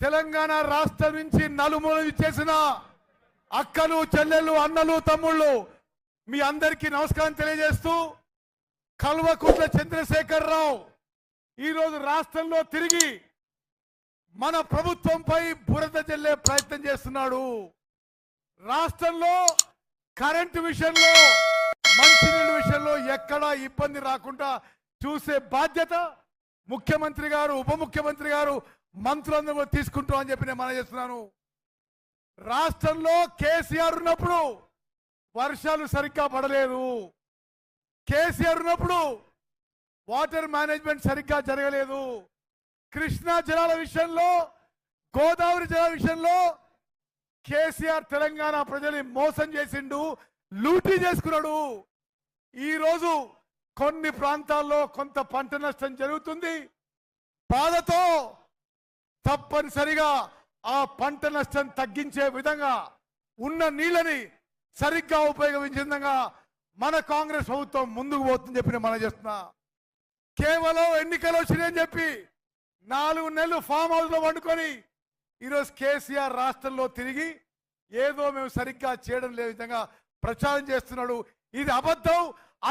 తెలంగాణ రాష్ట్రం నుంచి నలుమూలలు చేసిన అక్కలు చెల్లెళ్ళు అన్నలు తమ్ముళ్ళు మీ అందరికీ నమస్కారం తెలియజేస్తూ కల్వకుంట్ల చంద్రశేఖర్ రావు ఈరోజు రాష్ట్రంలో తిరిగి మన ప్రభుత్వంపై బురద జల్లే ప్రయత్నం చేస్తున్నాడు. రాష్ట్రంలో కరెంటు విషయంలో మంచినీళ్ళ విషయంలో ఎక్కడా ఇబ్బంది రాకుండా చూసే బాధ్యత ముఖ్యమంత్రి గారు ఉప ముఖ్యమంత్రి గారు మంత్రులందరూ కూడా తీసుకుంటాం అని చెప్పి నేను మనం చేస్తున్నాను. రాష్ట్రంలో కేసీఆర్ ఉన్నప్పుడు వర్షాలు సరిగ్గా పడలేదు. కేసీఆర్ ఉన్నప్పుడు వాటర్ మేనేజ్మెంట్ సరిగ్గా జరగలేదు. కృష్ణా జలాల విషయంలో గోదావరి జలాల విషయంలో కేసీఆర్ తెలంగాణ ప్రజల్ని మోసం చేసిండు లూటీ చేసుకున్నాడు. ఈరోజు కొన్ని ప్రాంతాల్లో కొంత పంట నష్టం జరుగుతుంది. బాధతో తప్పనిసరిగా ఆ పంట నష్టం తగ్గించే విధంగా ఉన్న నీళ్ళని సరిగ్గా ఉపయోగించే విధంగా మన కాంగ్రెస్ ప్రభుత్వం ముందుకు పోతుందని చెప్పి నేను మనం చేస్తున్నా. కేవలం ఎన్నికలు వచ్చినాయని చెప్పి నాలుగు నెలలు ఫామ్ హౌస్లో వండుకొని ఈరోజు కేసీఆర్ రాష్ట్రంలో తిరిగి ఏదో మేము సరిగ్గా చేయడం లే విధంగా ప్రచారం చేస్తున్నాడు. ఇది అబద్ధం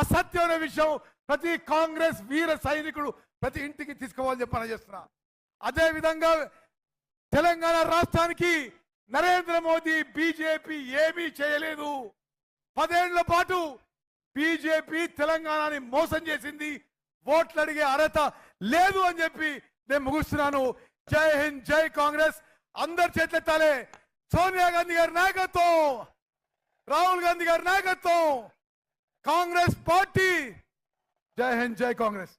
అసత్యమైన విషయం ప్రతి కాంగ్రెస్ వీర సైనికుడు ప్రతి ఇంటికి తీసుకోవాలని చెప్పి మనం చేస్తున్నా. అదే విధంగా తెలంగాణ రాష్ట్రానికి నరేంద్ర మోదీ బీజేపీ ఏమీ చేయలేదు. పదేళ్ళ పాటు బీజేపీ తెలంగాణని మోసం చేసింది. ఓట్లు అడిగే అర్హత లేదు అని చెప్పి నేను ముగుస్తున్నాను. జై హింద్ జై కాంగ్రెస్. అందరి చేతులెత్తాలే. సోనియా గాంధీ గారి నాయకత్వం రాహుల్ గాంధీ గారి నాయకత్వం. కాంగ్రెస్ పార్టీ. జై హింద్ జై కాంగ్రెస్.